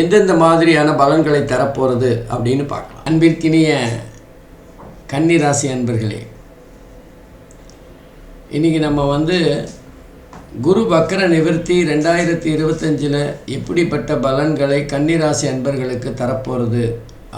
எந்தெந்த மாதிரியான பலன்களை தரப்போகிறது அப்படின்னு பார்க்கலாம். அன்பிற்கினிய கன்னிராசி அன்பர்களே இன்றைக்கி நம்ம வந்து குரு பக்ர நிவர்த்தி ரெண்டாயிரத்தி இருபத்தஞ்சில் எப்படிப்பட்ட பலன்களை கன்னிராசி அன்பர்களுக்கு தரப்போகிறது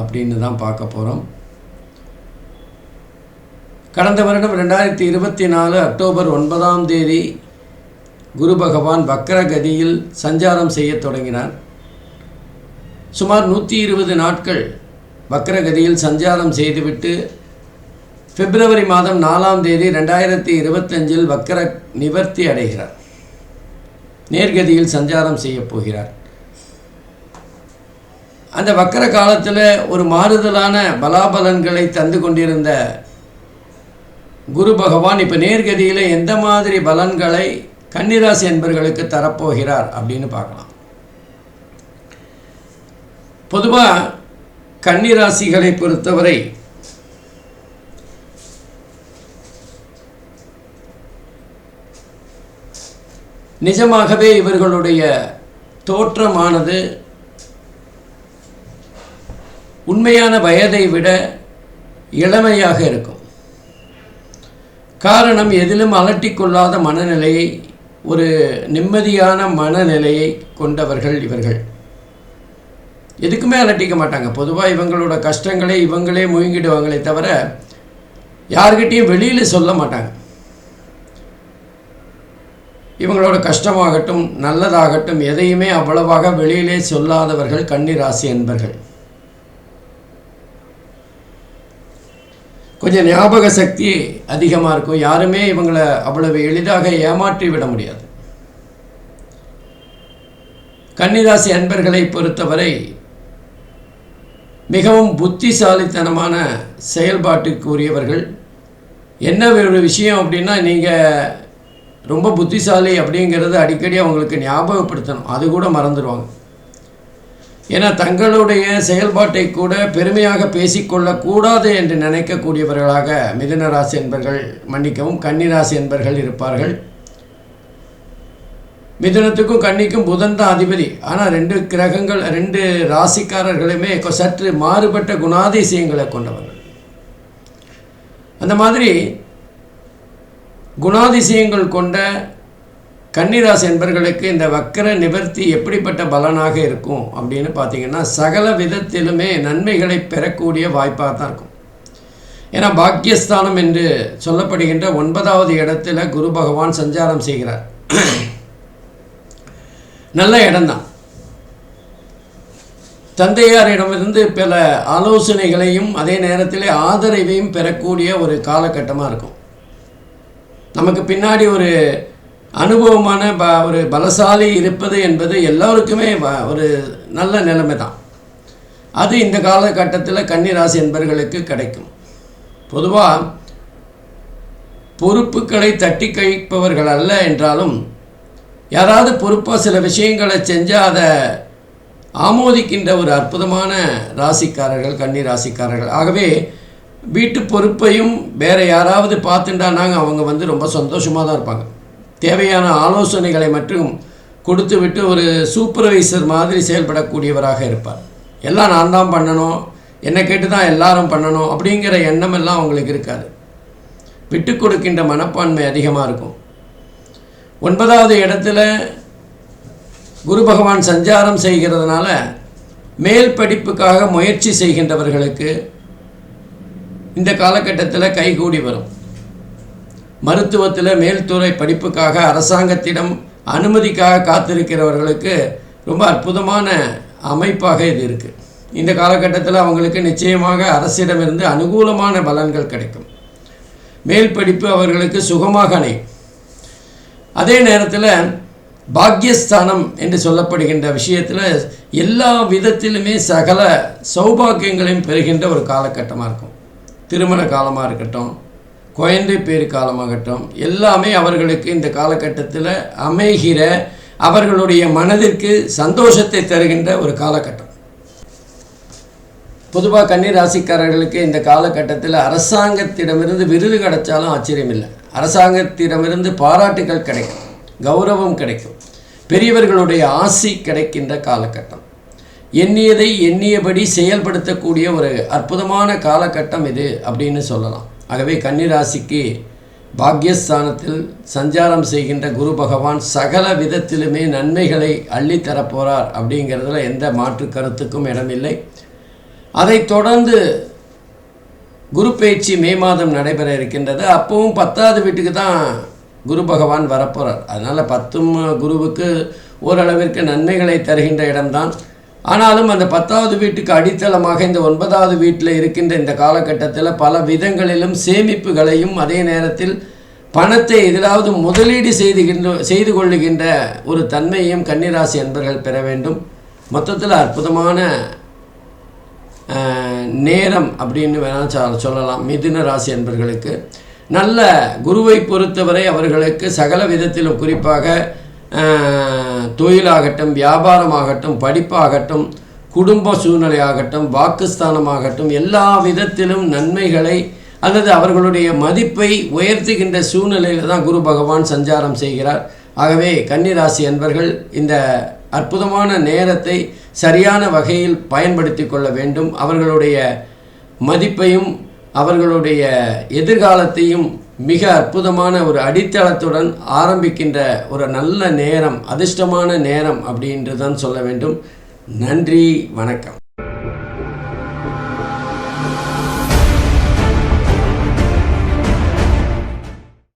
அப்படின்னு தான் பார்க்க போகிறோம் கடந்த வருடம் ரெண்டாயிரத்தி இருபத்தி நாலு அக்டோபர் ஒன்பதாம் தேதி குரு பகவான் வக்கர கதியில் சஞ்சாரம் செய்ய தொடங்கினார். சுமார் நூற்றி இருபது நாட்கள் வக்கரகதியில் சஞ்சாரம் செய்துவிட்டு பிப்ரவரி மாதம் நாலாம் தேதி ரெண்டாயிரத்தி இருபத்தஞ்சில் வக்கர நிவர்த்தி அடைகிறார். நேர்கதியில் சஞ்சாரம் செய்யப் போகிறார். அந்த வக்கர காலத்தில் ஒரு மாறுதலான பலாபலன்களை தந்து கொண்டிருந்த குரு பகவான் இப்போ நேர்கதியில் எந்த மாதிரி பலன்களை கன்னிராசி என்பர்களுக்கு தரப்போகிறார் அப்படின்னு பார்க்கலாம். பொதுவாக கன்னிராசிகளை பொறுத்தவரை நிஜமாகவே இவர்களுடைய தோற்றமானது உண்மையான வயதை விட இளமையாக இருக்கும். காரணம் எதிலும் அலட்டிக்கொள்ளாத மனநிலையை ஒரு நிம்மதியான மனநிலையை கொண்டவர்கள் இவர்கள். எதுக்குமே அலட்டிக்க மாட்டாங்க. பொதுவாக இவங்களோட கஷ்டங்களை இவங்களே முழுங்கிடுவாங்களே தவிர யார்கிட்டையும் வெளியில் சொல்ல மாட்டாங்க. இவங்களோட கஷ்டமாகட்டும் நல்லதாகட்டும் எதையுமே அவ்வளவாக வெளியிலே சொல்லாதவர்கள் கன்னிராசி என்பர்கள் கொஞ்சம் ஞாபக சக்தி அதிகமாக இருக்கும். யாருமே இவங்களை அவ்வளவு எளிதாக ஏமாற்றி விட முடியாது. கன்னிராசி அன்பர்களை பொறுத்தவரை மிகவும் புத்திசாலித்தனமான செயல்பாட்டுக்கு உரியவர்கள் என்ன ஒரு விஷயம் அப்படின்னா நீங்கள் ரொம்ப புத்திசாலி அப்படிங்கிறது அடிக்கடி அவங்களுக்கு ஞாபகப்படுத்தணும். அது கூட மறந்துடுவாங்க. ஏன்னா தங்களுடைய செயல்பாட்டை கூட பெருமையாக பேசிக்கொள்ளக்கூடாது என்று நினைக்கக்கூடியவர்களாக மிதுன ராசி என்பர்கள் மன்னிக்கவும் கன்னிராசி என்பர்கள் இருப்பார்கள். மிதுனத்துக்கும் கன்னிக்கும் புதன் தான் அதிபதி. ஆனால் ரெண்டு கிரகங்கள் ரெண்டு ராசிக்காரர்களுமே சற்று மாறுபட்ட குணாதிசயங்களை கொண்டவர்கள். அந்த மாதிரி குணாதிசயங்கள் கொண்ட கன்னிராசி என்பர்களுக்கு இந்த வக்கர நிவர்த்தி எப்படிப்பட்ட பலனாக இருக்கும் அப்படின்னு பார்த்தீங்கன்னா சகல விதத்திலுமே நன்மைகளை பெறக்கூடிய வாய்ப்பாக தான் இருக்கும். ஏன்னா பாக்கியஸ்தானம் என்று சொல்லப்படுகின்ற ஒன்பதாவது இடத்துல குரு பகவான் சஞ்சாரம் செய்கிறார். நல்ல இடம்தான். தந்தையாரிடமிருந்து பல ஆலோசனைகளையும் அதே நேரத்தில் ஆதரவையும் பெறக்கூடிய ஒரு காலகட்டமாக இருக்கும். நமக்கு பின்னாடி ஒரு அனுபவமான ப ஒரு பலசாலி இருப்பது என்பது எல்லோருக்குமே வ- ஒரு நல்ல நிலைமை தான் அது இந்த காலகட்டத்தில் கன்னிராசி என்பர்களுக்கு கிடைக்கும். பொதுவாக பொறுப்புகளை தட்டி கழிப்பவர்கள் அல்ல என்றாலும் யாராவது பொறுப்பாக சில விஷயங்களை செஞ்சால் அதை ஆமோதிக்கின்ற ஒரு அற்புதமான ராசிக்காரர்கள் கன்னி ராசிக்காரர்கள். ஆகவே வீட்டு பொறுப்பையும் வேறு யாராவது பார்த்துட்டானாங்க அவங்க வந்து ரொம்ப சந்தோஷமாக தான் இருப்பாங்க. தேவையான ஆலோசனைகளை மட்டும் கொடுத்து விட்டு ஒரு சூப்பர்வைசர் மாதிரி செயல்படக்கூடியவராக இருப்பார். எல்லாம் நான் தான் பண்ணணும் என்னை கேட்டு தான் எல்லாரும் பண்ணணும் அப்படிங்கிற எண்ணம் எல்லாம் அவங்களுக்கு இருக்காது. விட்டு கொடுக்கின்ற மனப்பான்மை அதிகமாக இருக்கும். ஒன்பதாவது இடத்துல குரு பகவான் சஞ்சாரம் செய்கிறதுனால மேல் படிப்புக்காக முயற்சி செய்கின்றவர்களுக்கு இந்த காலகட்டத்தில் கைகூடி வரும். மருத்துவத்தில் மேல்துறை படிப்புக்காக அரசாங்கத்திடம் அனுமதிக்காக காத்திருக்கிறவர்களுக்கு ரொம்ப அற்புதமான அமைப்பாக இது இருக்குது இந்த காலகட்டத்தில் அவங்களுக்கு நிச்சயமாக அரசிடமிருந்து அனுகூலமான பலன்கள் கிடைக்கும். மேல் படிப்பு அவர்களுக்கு சுகமாக அணையும் அதே நேரத்தில் பாக்யஸ்தானம் என்று சொல்லப்படுகின்ற விஷயத்தில் எல்லா விதத்திலுமே சகல சௌபாக்கியங்களையும் பெறுகின்ற ஒரு காலகட்டமாக இருக்கும். திருமண காலமாக இருக்கட்டும் குழந்தை பேறு காலமாகட்டும் எல்லாமே அவர்களுக்கு இந்த காலகட்டத்தில் அமைகிற அவர்களுடைய மனதிற்கு சந்தோஷத்தை தருகின்ற ஒரு காலகட்டம். பொதுவாக கன்னி ராசிக்காரர்களுக்கு இந்த காலகட்டத்தில் அரசாங்கத்திடமிருந்து விருது கிடைச்சாலும் ஆச்சரியமில்லை. அரசாங்கத்திடமிருந்து பாராட்டுகள் கிடைக்கும் கௌரவம் கிடைக்கும். பெரியவர்களுடைய ஆசி கிடைக்கின்ற காலகட்டம். எண்ணியதை எண்ணியபடி செயல்படுத்தக்கூடிய ஒரு அற்புதமான காலகட்டம் இது அப்படின்னு சொல்லலாம். ஆகவே கன்னிராசிக்கு பாக்யஸ்தானத்தில் சஞ்சாரம் செய்கின்ற குரு பகவான் சகல விதத்திலுமே நன்மைகளை அள்ளித்தரப் போகிறார் அப்படிங்கிறதுல எந்த மாற்று கருத்துக்கும் இடமில்லை. அதைத் தொடர்ந்து குரு பயிற்சி மே மாதம் நடைபெற இருக்கின்றது. அப்பவும் பத்தாவது வீட்டுக்கு தான் குரு பகவான் வரப்போகிறார் அதனால் பத்தும் குருவுக்கு ஓரளவிற்கு நன்மைகளை தருகின்ற இடம்தான். ஆனாலும் அந்த பத்தாவது வீட்டுக்கு அடித்தளமாக இந்த ஒன்பதாவது வீட்டில் இருக்கின்ற இந்த காலகட்டத்தில் பல விதங்களிலும் சேமிப்புகளையும் அதே நேரத்தில் பணத்தை எதிலாவது முதலீடு செய்துகின்ற செய்து கொள்ளுகின்ற ஒரு தன்மையையும் கன்னிராசி அன்பர்கள் பெற வேண்டும். மொத்தத்தில் அற்புதமான நேரம் அப்படின்னு வேணால் சொல்லலாம். மிதுன ராசி என்பர்களுக்கு நல்ல குருவை பொறுத்தவரை அவர்களுக்கு சகல விதத்திலும் குறிப்பாக தொழிலாகட்டும் வியாபாரமாகட்டும் படிப்பாகட்டும் குடும்ப சூழ்நிலையாகட்டும் வாக்குஸ்தானமாகட்டும் எல்லா விதத்திலும் நன்மைகளை அல்லது அவர்களுடைய மதிப்பை உயர்த்துகின்ற சூழ்நிலையில் தான் குரு பகவான் சஞ்சாரம் செய்கிறார். ஆகவே கன்னிராசி அன்பர்கள் இந்த அற்புதமான நேரத்தை சரியான வகையில் பயன்படுத்தி கொள்ள வேண்டும். அவர்களுடைய மதிப்பையும் அவர்களுடைய எதிர்காலத்தையும் மிக அற்புதமான ஒரு அடித்தளத்துடன் ஆரம்பிக்கின்ற ஒரு நல்ல நேரம் அதிர்ஷ்டமான நேரம் அப்படின்று தான் சொல்ல வேண்டும். நன்றி வணக்கம்.